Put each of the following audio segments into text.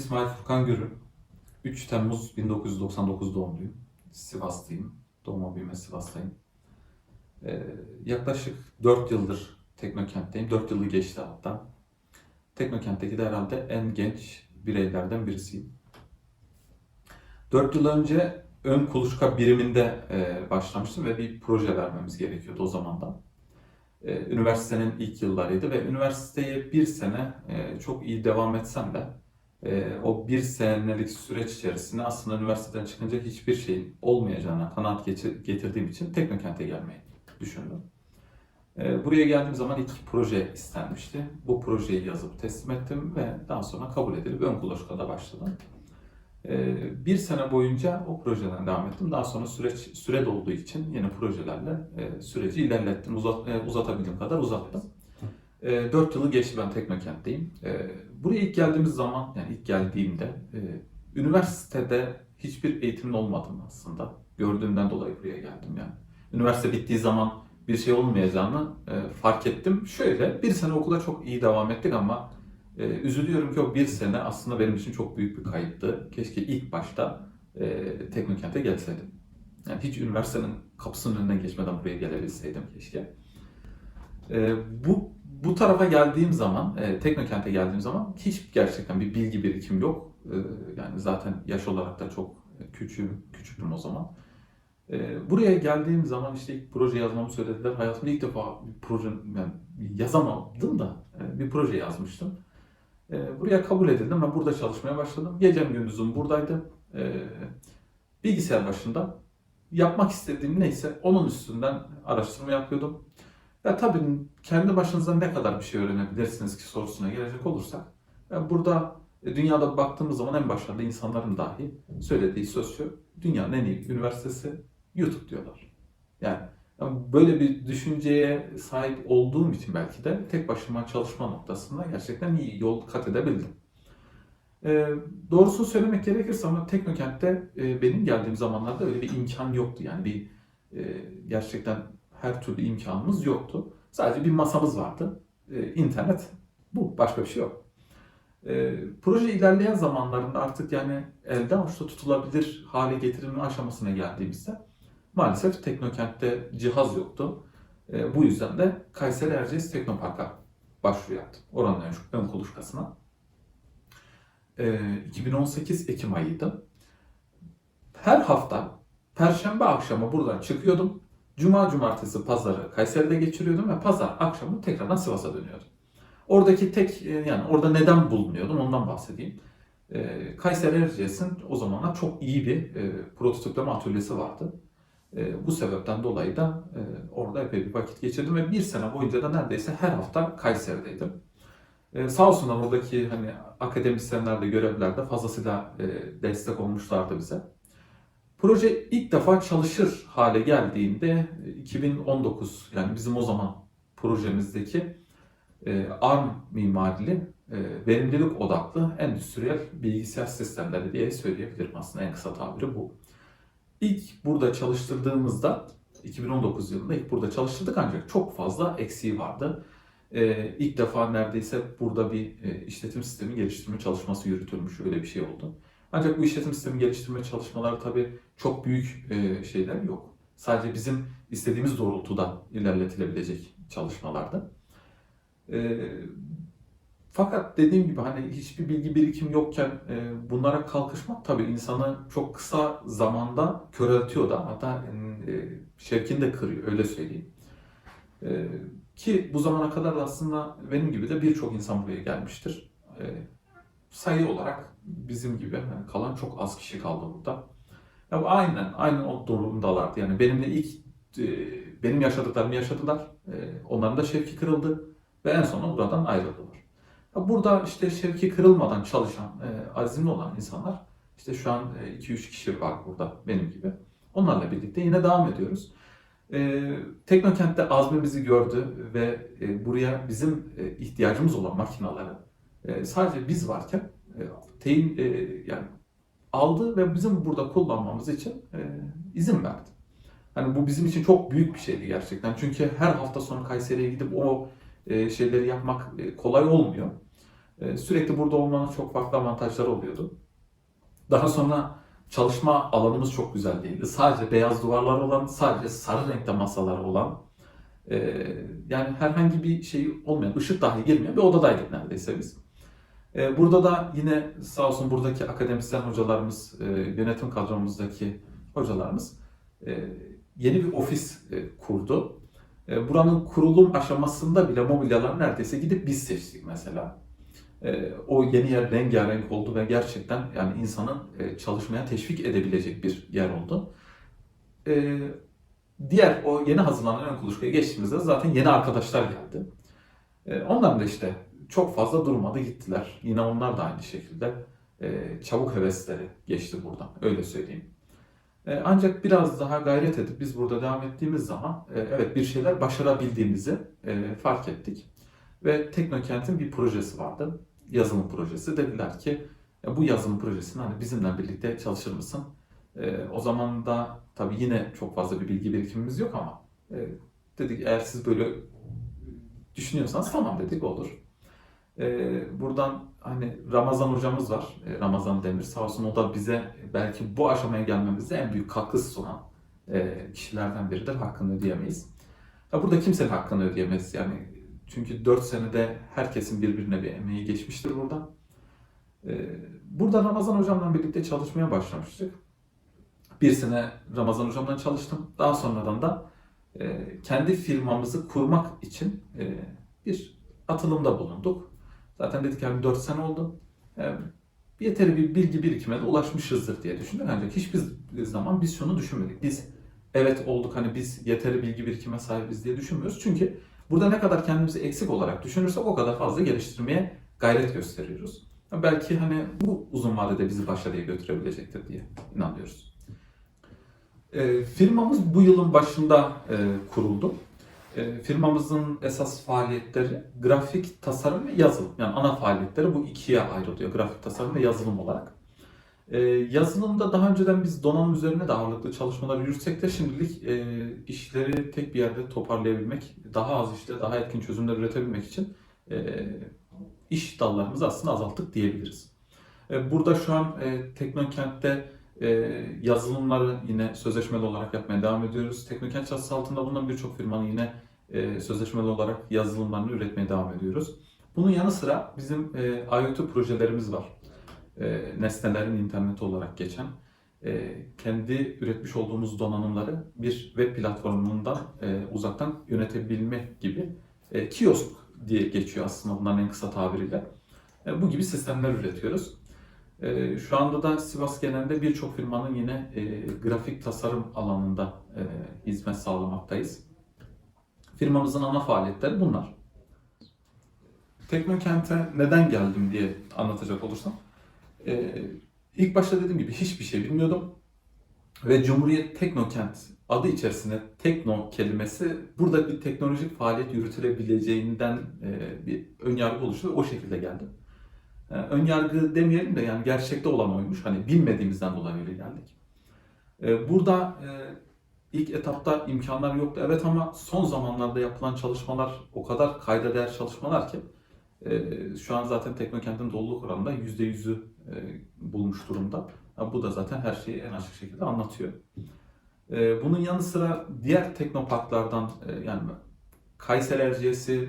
İsmail Furkan Gürü. 3 Temmuz 1999 doğumluyum. Sivaslıyım. Doğma büyüme Sivaslıyım. Ee, yaklaşık 4 yıldır Teknokent'teyim. 4 yılı geçti hatta. Teknokent'teki de herhalde en genç bireylerden birisiyim. 4 yıl önce ön kuluçka biriminde e, başlamıştım ve bir proje vermemiz gerekiyordu o zaman da. E, üniversitenin ilk yıllarıydı ve üniversiteye bir sene e, çok iyi devam etsem de e, o bir senelik süreç içerisinde aslında üniversiteden çıkınca hiçbir şeyin olmayacağına kanaat getirdiğim için Teknokent'e gelmeyi düşündüm. E, buraya geldiğim zaman ilk proje istenmişti. Bu projeyi yazıp teslim ettim ve daha sonra kabul edilip ön kuluçkada başladım. E, bir sene boyunca o projeden devam ettim. Daha sonra süreç süre dolduğu için yeni projelerle e, süreci ilerlettim. Uzat, e, uzatabildiğim kadar uzattım. E, 4 yılı geçti ben Teknokent'teyim. E, buraya ilk geldiğimiz zaman, yani ilk geldiğimde e, üniversitede hiçbir eğitimin olmadığını aslında gördüğümden dolayı buraya geldim yani. Üniversite bittiği zaman bir şey olmayacağını e, fark ettim. Şöyle, bir sene okula çok iyi devam ettik ama e, üzülüyorum ki o bir sene aslında benim için çok büyük bir kayıptı. Keşke ilk başta e, Teknokent'e gelseydim. Yani hiç üniversitenin kapısının önünden geçmeden buraya gelebilseydim keşke. E, bu bu tarafa geldiğim zaman, e, Teknokent'e geldiğim zaman hiç gerçekten bir bilgi birikim yok. E, yani zaten yaş olarak da çok küçüğüm, küçüktüm o zaman. E, buraya geldiğim zaman işte ilk proje yazmamı söylediler. Hayatımda ilk defa bir proje, yani yazamadım da e, bir proje yazmıştım. E, buraya kabul edildim. Ben burada çalışmaya başladım. Gecem gündüzüm buradaydı. E, bilgisayar başında yapmak istediğim neyse onun üstünden araştırma yapıyordum. Ya tabii kendi başınıza ne kadar bir şey öğrenebilirsiniz ki sorusuna gelecek olursak. ya burada e, dünyada baktığımız zaman en başlarda insanların dahi söylediği söz şu. Dünyanın en iyi üniversitesi YouTube diyorlar. Yani yani böyle bir düşünceye sahip olduğum için belki de tek başıma çalışma noktasında gerçekten iyi yol kat edebildim. Ee, doğrusunu söylemek gerekirse ama Teknokent'te e, benim geldiğim zamanlarda öyle bir imkan yoktu. Yani bir e, gerçekten her türlü imkanımız yoktu. Sadece bir masamız vardı. E, internet bu. Başka bir şey yok. E, proje ilerleyen zamanlarında artık yani elde avuçta tutulabilir hale getirilme aşamasına geldiğimizde maalesef Teknokent'te cihaz yoktu. E, bu yüzden de Kayseri Erciyes Teknopark'a başvuru yaptım. Oranın ön kuluçkasına. E, 2018 Ekim ayıydı. Her hafta Perşembe akşamı buradan çıkıyordum. Cuma, cumartesi, pazarı Kayseri'de geçiriyordum ve pazar akşamı tekrardan Sivas'a dönüyordum. Oradaki tek e, yani orada neden bulunuyordum ondan bahsedeyim. E, Kayseri Erciyes'in o zamanlar çok iyi bir e, prototipleme atölyesi vardı. Bu sebepten dolayı da orada epey bir vakit geçirdim ve bir sene boyunca da neredeyse her hafta Kayseri'deydim. E, sağ olsunlar oradaki hani akademisyenler de görevliler de fazlasıyla e, destek olmuşlardı bize. Proje ilk defa çalışır hale geldiğinde 2019 yani bizim o zaman projemizdeki e, ARM mimarili e, verimlilik odaklı endüstriyel bilgisayar sistemleri diye söyleyebilirim aslında en kısa tabiri bu. İlk burada çalıştırdığımızda 2019 yılında ilk burada çalıştırdık ancak çok fazla eksiği vardı. E, ilk defa neredeyse burada bir e, işletim sistemi geliştirme çalışması yürütülmüş öyle bir şey oldu. Ancak bu işletim sistemi geliştirme çalışmaları tabii çok büyük e, şeyler yok. Sadece bizim istediğimiz doğrultuda ilerletilebilecek çalışmalardı. E, fakat dediğim gibi hani hiçbir bilgi birikim yokken e, bunlara kalkışmak tabii insanı çok kısa zamanda köreltiyor da hatta şevkini de kırıyor öyle söyleyeyim. Ki bu zamana kadar da aslında benim gibi de birçok insan buraya gelmiştir. Sayı olarak bizim gibi yani kalan çok az kişi kaldı burada. Ya aynen aynen o durumdalardı. Yani benimle ilk e, benim yaşadıklarımı yaşadılar. E, onların da şevki kırıldı ve en sonunda buradan ayrıldılar. Ya burada işte şevki kırılmadan çalışan, e, azimli olan insanlar işte şu an 2-3 kişi var burada benim gibi. Onlarla birlikte yine devam ediyoruz. E, Teknokent'te azmimizi gördü ve e, buraya bizim e, ihtiyacımız olan makinaları e, sadece biz varken e, teyin e, yani aldı ve bizim burada kullanmamız için e, izin verdi. Hani bu bizim için çok büyük bir şeydi gerçekten. Çünkü her hafta sonu Kayseri'ye gidip o e, şeyleri yapmak kolay olmuyor. Sürekli burada olmanın çok farklı avantajları oluyordu. Daha sonra çalışma alanımız çok güzel değildi. Sadece beyaz duvarlar olan, sadece sarı renkte masalar olan, yani herhangi bir şey olmayan, ışık dahi girmeyen bir odadaydık neredeyse biz. E, burada da yine sağ olsun buradaki akademisyen hocalarımız, e, yönetim kadromuzdaki hocalarımız e, yeni bir ofis e, kurdu. Buranın kurulum aşamasında bile mobilyalar neredeyse gidip biz seçtik mesela. O yeni yer rengarenk oldu ve gerçekten yani insanın çalışmaya teşvik edebilecek bir yer oldu. Diğer o yeni hazırlanan ön kuluçkaya geçtiğimizde zaten yeni arkadaşlar geldi. Onlar da işte çok fazla durmadı gittiler. Yine onlar da aynı şekilde e, çabuk hevesleri geçti buradan öyle söyleyeyim. E, ancak biraz daha gayret edip biz burada devam ettiğimiz zaman e, evet bir şeyler başarabildiğimizi e, fark ettik. Ve Teknokent'in bir projesi vardı. Yazılım projesi. Dediler ki "Ya bu yazılım projesini hani bizimle birlikte çalışır mısın? E, o zaman da tabii yine çok fazla bir bilgi birikimimiz yok ama e, dedik eğer siz böyle düşünüyorsanız tamam dedik olur. E, buradan hani Ramazan hocamız var. E, Ramazan Demir sağ olsun o da bize belki bu aşamaya gelmemizde en büyük katkısı sunan e, kişilerden biridir. Hakkını ödeyemeyiz. Ya burada kimsenin hakkını ödeyemeyiz. Yani çünkü 4 senede herkesin birbirine bir emeği geçmiştir burada. E, burada Ramazan hocamla birlikte çalışmaya başlamıştık. Bir sene Ramazan hocamla çalıştım. Daha sonradan da e, kendi firmamızı kurmak için e, bir atılımda bulunduk. Zaten dedik yani 4 sene oldu. E, yeteri bir bilgi birikimine de ulaşmışızdır diye düşündük. Ancak hiçbir zaman biz şunu düşünmedik. Biz evet olduk hani biz yeteri bilgi birikime sahibiz diye düşünmüyoruz. Çünkü burada ne kadar kendimizi eksik olarak düşünürsek o kadar fazla geliştirmeye gayret gösteriyoruz. Belki hani bu uzun vadede bizi başarıya götürebilecektir diye inanıyoruz. E, firmamız bu yılın başında e, kuruldu. E, firmamızın esas faaliyetleri grafik tasarım ve yazılım. Yani ana faaliyetleri bu ikiye ayrılıyor. Grafik tasarım ve yazılım olarak. E, yazılımda daha önceden biz donanım üzerine de ağırlıklı çalışmalar yürütsek de şimdilik e, işleri tek bir yerde toparlayabilmek, daha az işle daha etkin çözümler üretebilmek için e, iş dallarımızı aslında azalttık diyebiliriz. E, burada şu an e, Teknokent'te e, yazılımları yine sözleşmeli olarak yapmaya devam ediyoruz. Teknokent çatısı altında bulunan birçok firmanın yine e, sözleşmeli olarak yazılımlarını üretmeye devam ediyoruz. Bunun yanı sıra bizim e, IoT projelerimiz var. E, nesnelerin interneti olarak geçen. E, kendi üretmiş olduğumuz donanımları bir web platformundan e, uzaktan yönetebilme gibi e, kiosk diye geçiyor aslında bunların en kısa tabiriyle. E, bu gibi sistemler üretiyoruz. E, şu anda da Sivas genelinde birçok firmanın yine e, grafik tasarım alanında e, hizmet sağlamaktayız. Firmamızın ana faaliyetleri bunlar. Teknokent'e neden geldim diye anlatacak olursam. E, ilk başta dediğim gibi hiçbir şey bilmiyordum. Ve Cumhuriyet Teknokent adı içerisinde tekno kelimesi burada bir teknolojik faaliyet yürütülebileceğinden e, bir önyargı oluştu. O şekilde geldim. E, ön yargı demeyelim de yani gerçekte olan oymuş. Hani bilmediğimizden dolayı öyle geldik. E, burada e, ilk etapta imkanlar yoktu evet ama son zamanlarda yapılan çalışmalar o kadar kayda değer çalışmalar ki e, şu an zaten Teknokent'in doluluk oranında %100'ü e, bulmuş durumda. Bu da zaten her şeyi en açık şekilde anlatıyor. Bunun yanı sıra diğer teknoparklardan yani Kayseri Erciyes'i,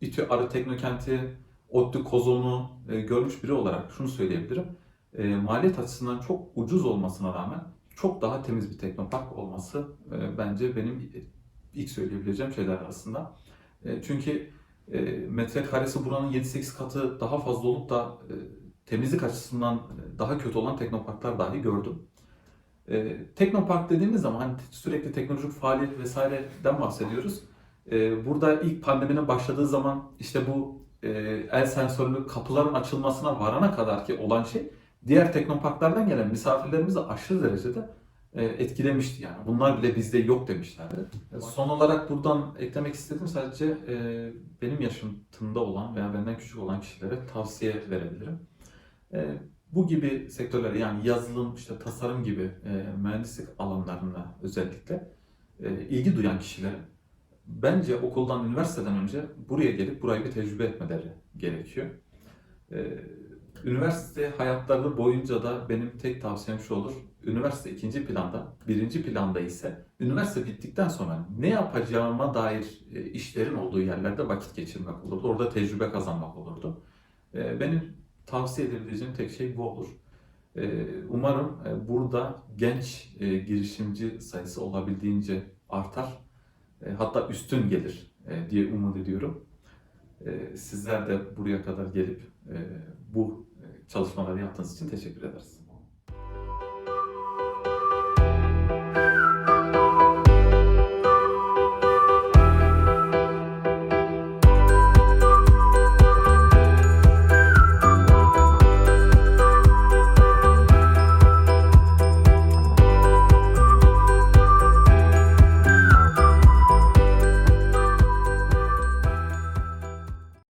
İTÜ Arı Teknokent'i, ODTÜ Kozon'u e, görmüş biri olarak şunu söyleyebilirim. E, maliyet açısından çok ucuz olmasına rağmen çok daha temiz bir teknopark olması e, bence benim ilk söyleyebileceğim şeyler arasında. E, çünkü e, metrekaresi buranın 7-8 katı daha fazla olup da e, temizlik açısından daha kötü olan teknoparklar dahi gördüm. E, teknopark dediğimiz zaman hani sürekli teknolojik faaliyet vesaireden bahsediyoruz. E, burada ilk pandeminin başladığı zaman işte bu e, el sensörlü kapıların açılmasına varana kadar ki olan şey diğer teknoparklardan gelen misafirlerimizi aşırı derecede e, etkilemişti yani. Bunlar bile bizde yok demişlerdi. E, son olarak buradan eklemek istediğim sadece e, benim yaşıntımda olan veya benden küçük olan kişilere tavsiye verebilirim. E, bu gibi sektörlere yani yazılım, işte tasarım gibi e, mühendislik alanlarına özellikle e, ilgi duyan kişilere bence okuldan, üniversiteden önce buraya gelip burayı bir tecrübe etmeleri gerekiyor. Ee, üniversite hayatları boyunca da benim tek tavsiyem şu olur. Üniversite ikinci planda, birinci planda ise üniversite bittikten sonra ne yapacağıma dair e, işlerin olduğu yerlerde vakit geçirmek olurdu. Orada tecrübe kazanmak olurdu. Ee, benim tavsiye edebileceğim tek şey bu olur. Ee, umarım e, burada genç e, girişimci sayısı olabildiğince artar. E, hatta üstün gelir e, diye umut ediyorum. E, Sizler de buraya kadar gelip bu çalışmaları yaptığınız için teşekkür ederiz.